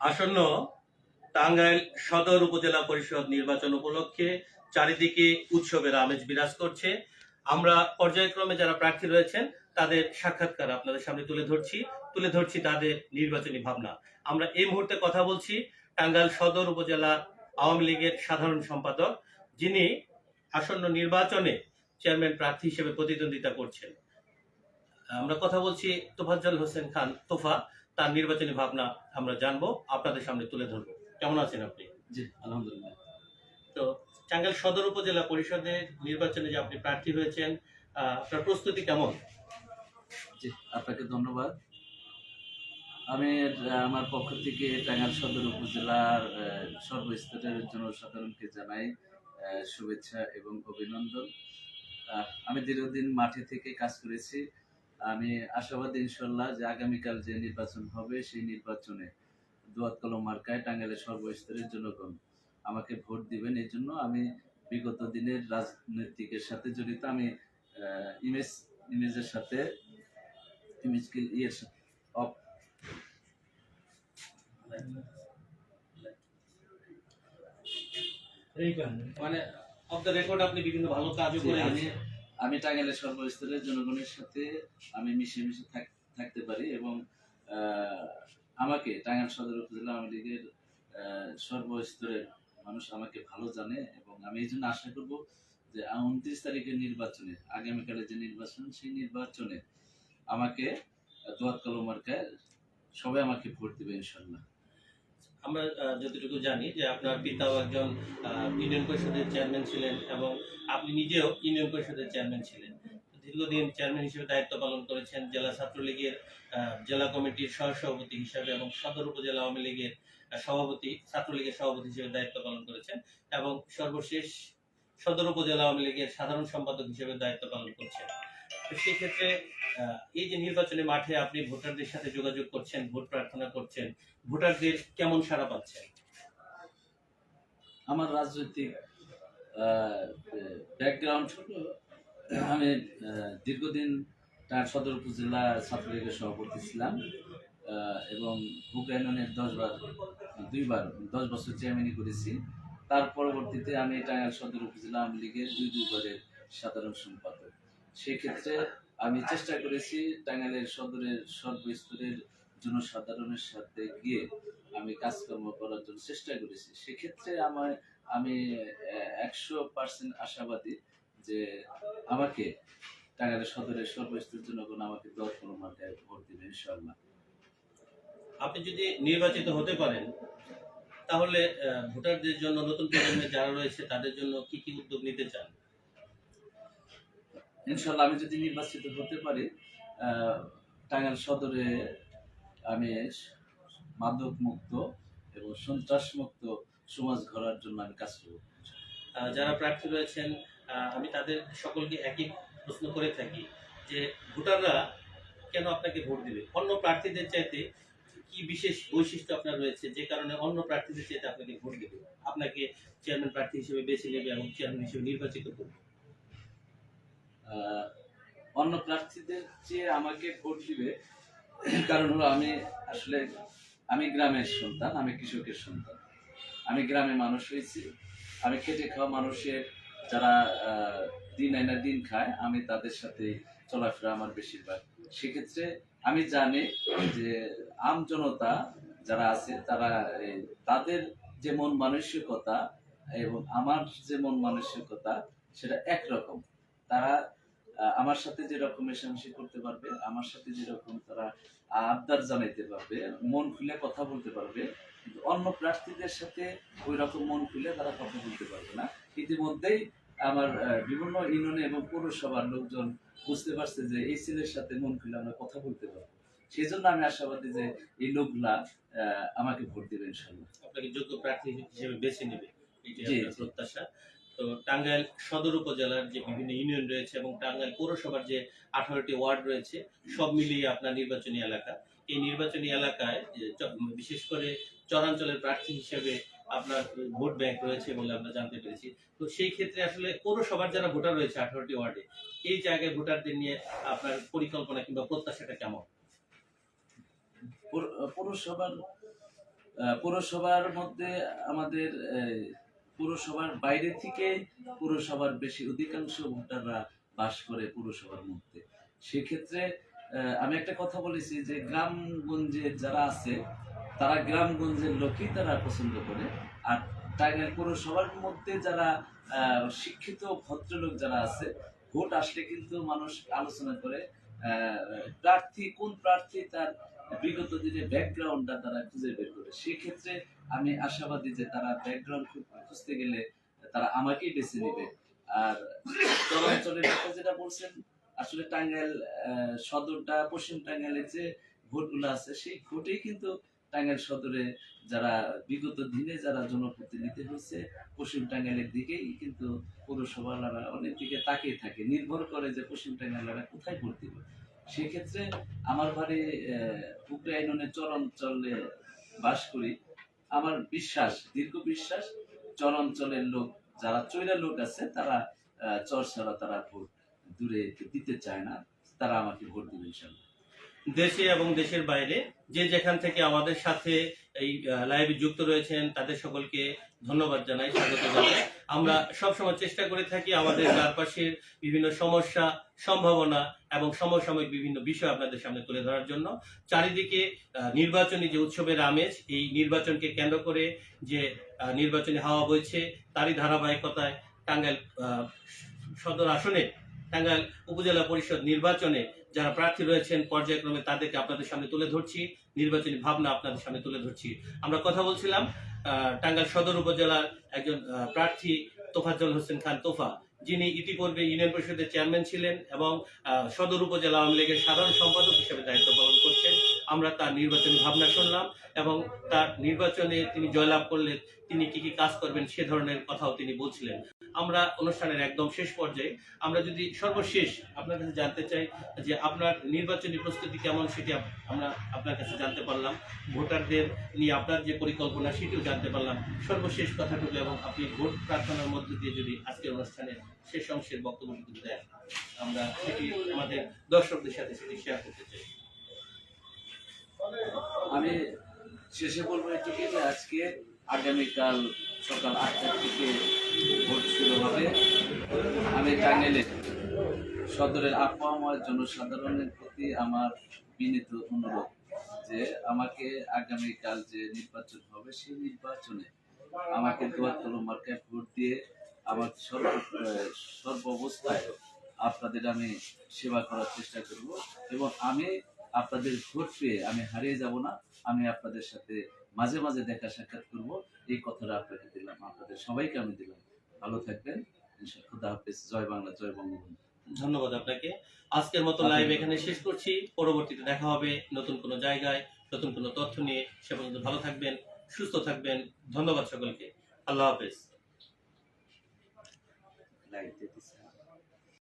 আসন্ন টাঙ্গাইল সদর উপজেলা পরিষদ নির্বাচন উপলক্ষে চারিদিকে উৎসবের আমেজ বিরাজ করছে। আমরা পর্যায়ক্রমে যারা প্রার্থী রয়েছেন, তাদের সাক্ষাৎকার আপনাদের সামনে তুলে ধরছি। তুলে ধরছি তাদের নির্বাচনী ভাবনা। আমরা এই মুহূর্তে কথা বলছি টাঙ্গাইল সদর উপজেলা আওয়ামী লীগের সাধারণ সম্পাদক, যিনি আসন্ন নির্বাচনে চেয়ারম্যান প্রার্থী হিসেবে প্রতিদ্বন্দ্বিতা করছেন। আমরা কথা বলছি তোফাজ্জল হোসেন খান তোফা তার নির্বাচনী ভাবনা আমরা জানব আপনাদের সামনে তুলে ধরবো। কেমন আছেন আপনি? জি আলহামদুলিল্লাহ। তো টাঙ্গাইল সদর উপজেলা পরিষদের নির্বাচনে যে আপনি প্রার্থী হয়েছেন আপনার প্রস্তুতি কেমন? জি আপনাকে ধন্যবাদ। আমি আমার পক্ষ থেকে টাঙ্গাইল সদর উপজেলার সর্বস্তরের জনসাধারণকে জানাই শুভেচ্ছা এবং অভিনন্দন। আমি দীর্ঘদিন মাঠে থেকে কাজ করেছি। আমি আশাবাদী ইনশাল্লাহ যে আগামীকাল যে নির্বাচন হবে সেই নির্বাচনে দুয়াত কলম মার্কায় টাঙ্গাইলের সর্বস্তরের জনগণ আমাকে ভোট দিবেন। এই জন্য আমি বিগত দিনের রাজনৈতিকের সাথে জড়িত আমি ইমেজ ইমেজের সাথে ইমেজ ইয়ের সাথে অফ। মানে অফ দ্য রেকর্ড আপনি বিভিন্ন ভালো কাজও করে আমি টাঙ্গাইলের সর্বস্তরের জনগণের সাথে আমি মিশে মিশে থাক- থাকতে পারি এবং আমাকে টাঙ্গাইল সদর উপজেলা আওয়ামী লীগের সর্বস্তরের মানুষ আমাকে ভালো জানে এবং আমি এই জন্য আশা করব যে উনত্রিশ তারিখের নির্বাচনে আগামীকালে যে নির্বাচন, সেই নির্বাচনে আমাকে দোয়াত কলম মার্কায় সবাই আমাকে ভোট দেবে ইনশাল্লাহ আমরা যতটুকু জানি যে আপনার পিতাও একজন ইউনিয়ন পরিষদের চেয়ারম্যান ছিলেন এবং আপনি নিজেও ইউনিয়ন পরিষদের চেয়ারম্যান ছিলেন। দীর্ঘদিন চেয়ারম্যান হিসেবে দায়িত্ব পালন করেছেন জেলা ছাত্রলীগের জেলা কমিটির সহসভাপতি হিসাবে এবং সদর উপজেলা আওয়ামী লীগের সভাপতি, ছাত্রলীগের সভাপতি হিসেবে দায়িত্ব পালন করেছেন এবং সর্বশেষ সদর উপজেলা আওয়ামী লীগের সাধারণ সম্পাদক হিসেবে দায়িত্ব পালন করছেন। সেক্ষেত্রে এই যে নির্বাচনী মাঠে আপনি ভোটারদের সাথে যোগাযোগ করছেন, ভোট প্রার্থনা করছেন, ভোটারদের কেমন সাড়া পাচ্ছেন? আমার রাজনৈতিক ব্যাকগ্রাউন্ড হলো আমি দীর্ঘদিন তার সদর উপজেলা ছাত্রলীগের সভাপতি ছিলাম এবং হুকাইনের দশবার দুইবার, দশ বছর চেয়ারম্যানই করেছি। তার পরবর্তীতে আমি টাঙ্গাইল সদর উপজেলা আওয়ামী লীগের দুই দুইবারের সাধারণ সম্পাদক। সেক্ষেত্রে আমি চেষ্টা করেছি টাঙ্গাইলের সদরের সর্বস্তরের জনসাধারণের সাথে গিয়ে আমি কাজকর্ম করার জন্য চেষ্টা করেছি। সেক্ষেত্রে আমার, আমি একশো পার্সেন্ট আশাবাদী যে আমাকে টাঙ্গাইলের সদরের সর্বস্তরের জনগণ আমাকে দশ মার্কায় ভোট দিবে ইনশাল্লাহ আপনি যদি নির্বাচিত হতে পারেন, তাহলে ভোটারদের জন্য নতুন প্রজন্মের যারা রয়েছে, তাদের জন্য কি কি উদ্যোগ নিতে চান? ইনশাল্লাহ আমি যদি নির্বাচিত হতে পারি টাঙ্গাইল সদরে আমি মাদক মুক্ত এবং সন্ত্রাস মুক্ত সমাজ গড়ার জন্য আমি কাজ করব। যারা প্রার্থী রয়েছেন আমি তাদের সকলকে একই প্রশ্ন করে থাকি যে ভোটাররা কেন আপনাকে ভোট দিবে? অন্য প্রার্থীদের চাইতে কি বিশেষ বৈশিষ্ট্য আপনার রয়েছে? যে কারণে অন্য প্রার্থীদের চাইতে আপনাকে ভোট দেবে। আপনাকে চেয়ারম্যান প্রার্থী হিসেবে বেছে নেবে এবং চেয়ারম্যান হিসেবে নির্বাচিত করবে। অন্য প্রার্থীদের চেয়ে আমাকে ভোট দিবে। কারণ হলো আমি আসলে, আমি গ্রামের সন্তান, আমি কৃষকের সন্তান। আমি গ্রামে মানুষ হয়েছি। আমি খেটে খাওয়া মানুষের যারা দিন আইনা দিন খায়, আমি তাদের সাথে চলাফেরা আমার বেশিরভাগ। সেক্ষেত্রে আমি জানি যে আম জনতা যারা আছে, তারা তাদের যে মন মানসিকতা এবং আমার যে মন মানসিকতা, সেটা একরকম। তারা আমার সাথে যেরকম মেশামেশি করতে পারবে আমার সাথে যেরকম তারা আবদার জানাইতে পারবে মন খুলে কথা বলতে পারবে কিন্তু অন্য প্রার্থীদের সাথে ওই রকম মন খুলে তারা কথা বলতে পারবে না। ইতিমধ্যেই আমার বিভিন্ন ইউনিয়নে এবং পৌরসভার লোকজন বুঝতে পারছে যে এই ছেলের সাথে মন খুলে আমরা কথা বলতে পারব। সেই জন্য আমি আশাবাদী যে এই লোকগুলা আহ, আমাকে ভোট দেবে ইনশাল্লাহ আপনাকে যোগ্য প্রার্থী হিসেবে বেছে নেবে। জি। প্রত্যাশা। তো টাঙ্গাইল সদর উপজেলার যে বিভিন্ন ইউনিয়ন রয়েছে এবং টাঙ্গাইল পৌরসভার যে আঠারোটি ওয়ার্ড রয়েছে, সব মিলিয়ে আপনার নির্বাচনী এলাকা। এই নির্বাচনী এলাকায় বিশেষ করে চরাঞ্চলের প্রার্থী হিসেবে আপনার ভোট ব্যাংক রয়েছে বলে আমরা জানতে পেরেছি। তো সেই ক্ষেত্রে আসলে পৌরসভার যারা ভোটার রয়েছে আঠারোটি ওয়ার্ডে, এই জায়গায় ভোটারদের নিয়ে আপনার পরিকল্পনা কিংবা প্রত্যাশাটা কেমন? পৌরসভার পৌরসভার মধ্যে আমাদের পৌরসভার বাইরে থেকে পৌরসভার বেশি অধিকাংশ ভোটাররা বাস করে পৌরসভার মধ্যে। সেক্ষেত্রে আমি একটা কথা বলেছি যে গ্রামগঞ্জে যারা আছে, তারা গ্রামগঞ্জের লোকই তারা পছন্দ করে। আর টাঙ্গাইল পৌরসভার মধ্যে যারা শিক্ষিত ভদ্রলোক যারা আছে, ভোট আসলে কিন্তু মানুষ আলোচনা করে প্রার্থী, কোন প্রার্থী তার বিগত দিনে ব্যাকগ্রাউন্ডটা তারা খুঁজে বের করে। সেক্ষেত্রে আমি আশাবাদী যে তারা ব্যাকগ্রাউন্ড খুঁজতে গেলে তারা আমাকেই বেছে নেবে। আর চলাচলের কথা যেটা বলছেন, আসলে টাঙ্গাইল সদরটা, পশ্চিম টাঙ্গাইলের যে ভোটগুলো আছে, সেই ভোটেই কিন্তু টাঙ্গাইল সদরে যারা বিগত দিনে যারা জনপ্রতিনিধি হয়েছে, পশ্চিম টাঙ্গাইলের দিকেই কিন্তু পৌরসভারা অনেক দিকে তাকিয়ে থাকে, নির্ভর করে যে পশ্চিম টাঙ্গাইলারা কোথায় ভোট দিবে। সেক্ষেত্রে আমার বাড়ি উক্রাইনের আইনের চলে বাস করি। আমার বিশ্বাস, দীর্ঘ বিশ্বাস চরাঞ্চলের লোক, যারা চৈরা লোক আছে, তারা চর ছাড়া তারা ভোট দূরে দিতে চায় না। তারা আমাকে ভোট দিবে, ইনশাল্লাহ। দেশে এবং দেশের বাইরে যে যেখান থেকে আমাদের সাথে এই লাইভে যুক্ত রয়েছেন, তাদের সকলকে ধন্যবাদ জানাই, স্বাগত জানাই। আমরা সবসময় চেষ্টা করে থাকি আমাদের চারপাশের বিভিন্ন সমস্যা, সম্ভাবনা এবং সমসাময়িক বিভিন্ন বিষয় আপনাদের সামনে তুলে ধরার জন্য। চারিদিকে নির্বাচনী যে উৎসবের আমেজ, এই নির্বাচনকে কেন্দ্র করে যে নির্বাচনী হাওয়া বইছে, তারই ধারাবাহিকতায় টাঙ্গাইল সদর আসনে, টাঙ্গাইল উপজেলা পরিষদ নির্বাচনে যারা প্রার্থী রয়েছেন, পর্যায়ক্রমে তাদেরকে আপনাদের সামনে তুলে ধরছি। নির্বাচনী ভাবনা আপনাদের সামনে তুলে ধরছি। আমরা কথা বলছিলাম টাঙ্গাইল সদর উপজেলার একজন প্রার্থী তোফাজ্জল হোসেন খান তোফা। যিনি ইতিপূর্বে ইউনিয়ন পরিষদের চেয়ারম্যান ছিলেন এবং সদর উপজেলা আওয়ামী লীগের সাধারণ সম্পাদক হিসেবে দায়িত্ব পালন করছেন। আমরা তার নির্বাচনী ভাবনা শুনলাম এবং তার নির্বাচনে তিনি জয়লাভ করলে তিনি কি কি কাজ করবেন সে ধরনের কথাও তিনি বলছিলেন। আমরা অনুষ্ঠানের একদম শেষ পর্যায়ে, আমরা যদি সর্বশেষ আপনার কাছে জানতে চাই যে আপনার নির্বাচনী প্রস্তুতি কেমন সেটি আমরা আপনার কাছে জানতে পারলাম। ভোটারদের নিয়ে আপনার যে পরিকল্পনা সেটিও জানতে পারলাম। সর্বশেষ কথাটুকু এবং আপনি ভোট প্রার্থনার মধ্য দিয়ে যদি আজকের অনুষ্ঠানের শেষ অংশের বক্তব্যটুকু দেন, আমরা সেটি আমাদের দর্শকদের সাথে সেটি শেয়ার করতে চাই। আমি শেষে বলব একটু আজকে আগামীকাল সকাল আটটার থেকে ভোট শুরু হবে। আমি টাঙ্গাইলের সদরের আবহাওয়ার জনসাধারণের প্রতি আমার বিনীত অনুরোধ যে আমাকে আগামীকাল যে নির্বাচন হবে, সেই নির্বাচনে আমাকে দোয়ার কলম মার্কায় ভোট দিয়ে আমার সর্ব সর্ব অবস্থায় আপনাদের আমি সেবা করার চেষ্টা করব এবং আমি আপনাদের ভোট পেয়ে আমি হারিয়ে যাব না। আমি আপনাদের সাথে মাঝে মাঝে দেখা সাক্ষাৎ করব। এই কথাটা আপনাকে দিলাম আপনাদের সবাইকে আমি দিলাম। ভালো থাকবেন খুদা হাফেজ। জয় বাংলা জয় বঙ্গবন্ধু। ধন্যবাদ আপনাকে। আজকের মতো লাইভ এখানে শেষ করছি। পরবর্তীতে দেখা হবে নতুন কোনো জায়গায় নতুন কোনো তথ্য নিয়ে। সে পর্যন্ত ভালো থাকবেন সুস্থ থাকবেন। ধন্যবাদ সকলকে। আল্লাহ হাফেজ। লাইভ